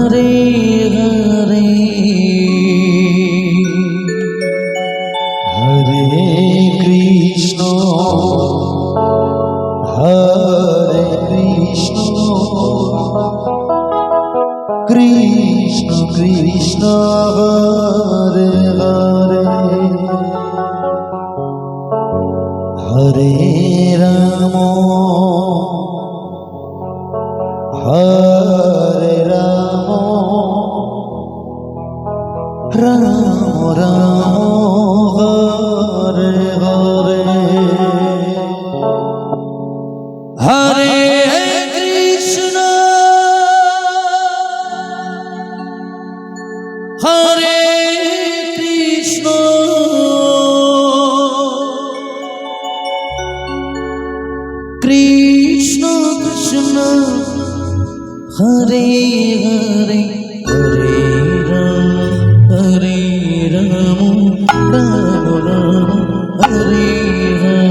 Hare Hare Hare Krishna. Krishna Krishna. Hare Hare Ram Ram Ram Hare Hare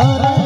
Oh, uh.